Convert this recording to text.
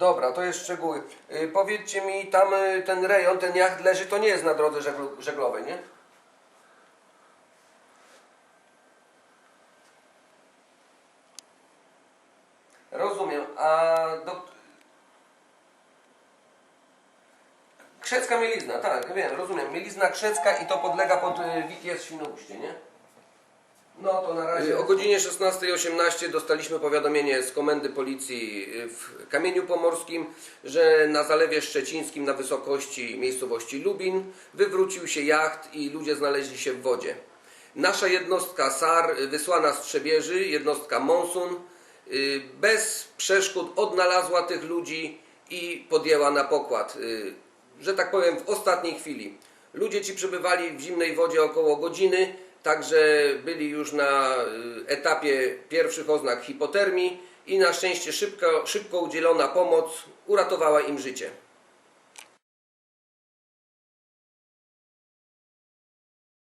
Dobra, to jest szczegóły. Y, powiedzcie mi, tam y, ten rejon, ten jacht leży, to nie jest na drodze żeglu- żeglowej, nie? Rozumiem, a do... Krzecka Mielizna, tak, wiem, rozumiem. Mielizna Krzecka i to podlega pod y, WTS Świnoujście, nie? No to na razie. O godzinie 16.18 dostaliśmy powiadomienie z komendy policji w Kamieniu Pomorskim, że na Zalewie Szczecińskim na wysokości miejscowości Lubin wywrócił się jacht i ludzie znaleźli się w wodzie. Nasza jednostka SAR wysłana z Trzebieży, jednostka Monsun, y, bez przeszkód odnalazła tych ludzi i podjęła na pokład. y, Że tak powiem, w ostatniej chwili. Ludzie ci przebywali w zimnej wodzie około godziny, także byli już na y, etapie pierwszych oznak hipotermii i na szczęście szybko, szybko udzielona pomoc uratowała im życie.